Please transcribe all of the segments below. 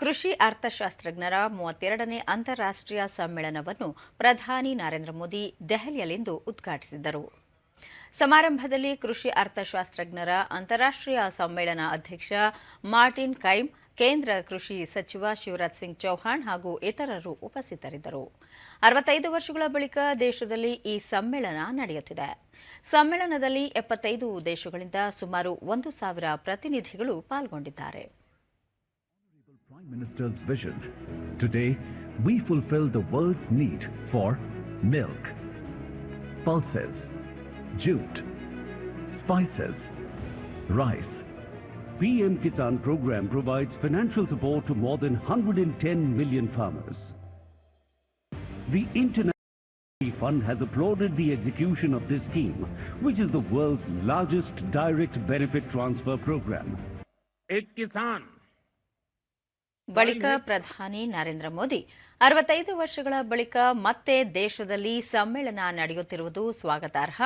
ಕೃಷಿ ಅರ್ಥಶಾಸ್ತ್ರಜ್ಞರ ಮೂವತ್ತೆರಡನೇ ಅಂತಾರಾಷ್ಟ್ರೀಯ ಸಮ್ಮೇಳನವನ್ನು ಪ್ರಧಾನಿ ನರೇಂದ್ರ ಮೋದಿ ದೆಹಲಿಯಲ್ಲಿಂದು ಉದ್ಘಾಟಿಸಿದರು. ಸಮಾರಂಭದಲ್ಲಿ ಕೃಷಿ ಅರ್ಥಶಾಸ್ತ್ರಜ್ಞರ ಅಂತಾರಾಷ್ಟ್ರೀಯ ಸಮ್ಮೇಳನ ಅಧ್ಯಕ್ಷ ಮಾರ್ಟಿನ್ ಕೈಮ್, ಕೇಂದ್ರ ಕೃಷಿ ಸಚಿವ ಶಿವರಾಜ್ ಸಿಂಗ್ ಚೌಹಾಣ್ ಹಾಗೂ ಇತರರು ಉಪಸ್ಥಿತರಿದ್ದರು. ಅರವತ್ತೈದು ವರ್ಷಗಳ ಬಳಿಕ ದೇಶದಲ್ಲಿ ಈ ಸಮ್ಮೇಳನ ನಡೆಯುತ್ತಿದೆ. ಸಮ್ಮೇಳನದಲ್ಲಿ ಎಪ್ಪತ್ತೈದು ದೇಶಗಳಿಂದ ಸುಮಾರು ಒಂದು ಸಾವಿರ ಪ್ರತಿನಿಧಿಗಳು ಪಾಲ್ಗೊಂಡಿದ್ದಾರೆ. Prime Minister's vision. Today, we fulfill the world's need for milk, pulses, jute, spices, rice. PM Kisan program provides financial support to more than 110 million farmers. The International Fund has applauded the execution of this scheme, which is the world's largest direct benefit transfer program. Ek Kisan ಬಳಿಕ ಪ್ರಧಾನಿ ನರೇಂದ್ರ ಮೋದಿ. ಅರವತ್ತೈದು ವರ್ಷಗಳ ಬಳಿಕ ಮತ್ತೆ ದೇಶದಲ್ಲಿ ಸಮ್ಮೇಳನ ನಡೆಯುತ್ತಿರುವುದು ಸ್ವಾಗತಾರ್ಹ.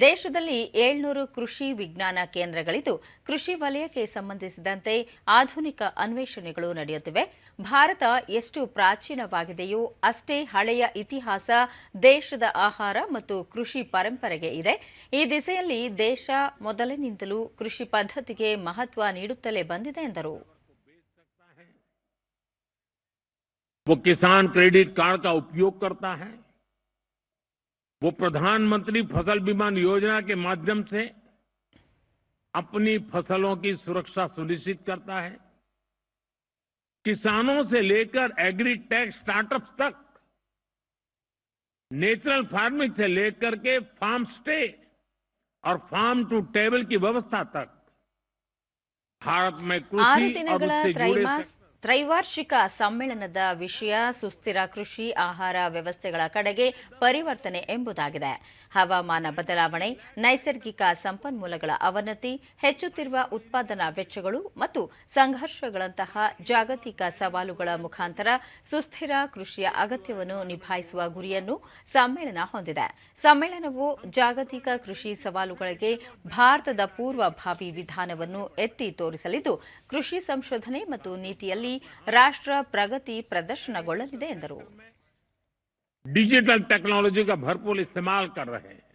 ದೇಶದಲ್ಲಿ ಏಳ್ನೂರು ಕೃಷಿ ವಿಜ್ಞಾನ ಕೇಂದ್ರಗಳಿದ್ದು ಕೃಷಿ ವಲಯಕ್ಕೆ ಸಂಬಂಧಿಸಿದಂತೆ ಆಧುನಿಕ ಅನ್ವೇಷಣೆಗಳು ನಡೆಯುತ್ತಿವೆ. ಭಾರತ ಎಷ್ಟು ಪ್ರಾಚೀನವಾಗಿದೆಯೋ ಅಷ್ಟೇ ಹಳೆಯ ಇತಿಹಾಸ ದೇಶದ ಆಹಾರ ಮತ್ತು ಕೃಷಿ ಪರಂಪರೆಗೆ ಇದೆ. ಈ ದಿಸೆಯಲ್ಲಿ ದೇಶ ಮೊದಲಿನಿಂದಲೂ ಕೃಷಿ ಪದ್ಧತಿಗೆ ಮಹತ್ವ ನೀಡುತ್ತಲೇ ಬಂದಿದೆ ಎಂದರು. वो किसान क्रेडिट कार्ड का उपयोग करता है। वो प्रधानमंत्री फ़सल बीमा योजना के माध्यम से अपनी फ़सलों की सुरक्षा सुनिश्चित करता है। किसानों से लेकर एग्री टेक स्टार्टअप तक नेचुरल फ़ार्मिंग से लेकर के फार्म स्टे और फार्म टू टेबल की व्यवस्था तक भारत में कृषि और उससे जुड़े ತ್ರೈವಾರ್ಷಿಕ ಸಮ್ಮೇಳನದ ವಿಷಯ ಸುಸ್ಥಿರ ಕೃಷಿ ಆಹಾರ ವ್ಯವಸ್ಥೆಗಳ ಕಡೆಗೆ ಪರಿವರ್ತನೆ ಎಂಬುದಾಗಿದೆ. ಹವಾಮಾನ ಬದಲಾವಣೆ, ನೈಸರ್ಗಿಕ ಸಂಪನ್ಮೂಲಗಳ ಅವನತಿ, ಹೆಚ್ಚುತ್ತಿರುವ ಉತ್ಪಾದನಾ ವೆಚ್ಚಗಳು ಮತ್ತು ಸಂಘರ್ಷಗಳಂತಹ ಜಾಗತಿಕ ಸವಾಲುಗಳ ಮುಖಾಂತರ ಸುಸ್ಥಿರ ಕೃಷಿಯ ಅಗತ್ಯವನ್ನು ನಿಭಾಯಿಸುವ ಗುರಿಯನ್ನು ಸಮ್ಮೇಳನ ಹೊಂದಿದೆ. ಸಮ್ಮೇಳನವು ಜಾಗತಿಕ ಕೃಷಿ ಸವಾಲುಗಳಿಗೆ ಭಾರತದ ಪೂರ್ವಭಾವಿ ವಿಧಾನವನ್ನು ಎತ್ತಿ ತೋರಿಸಲಿದ್ದು, ಕೃಷಿ ಸಂಶೋಧನೆ ಮತ್ತು ನೀತಿಯಲ್ಲಿ ಬಾರಿ ರಾಷ್ಟ್ರ ಪ್ರಗತಿ ಪ್ರದರ್ಶನಗೊಳ್ಳಲಿದೆ ಎಂದರು. ಡಿಜಿಟಲ್ ಟೆಕ್ನಾಲಜಿ ಭರ್ಪೂರ್ ಇಸ್ತೆಮಾಲ್ ಕರ್ ರಹೆ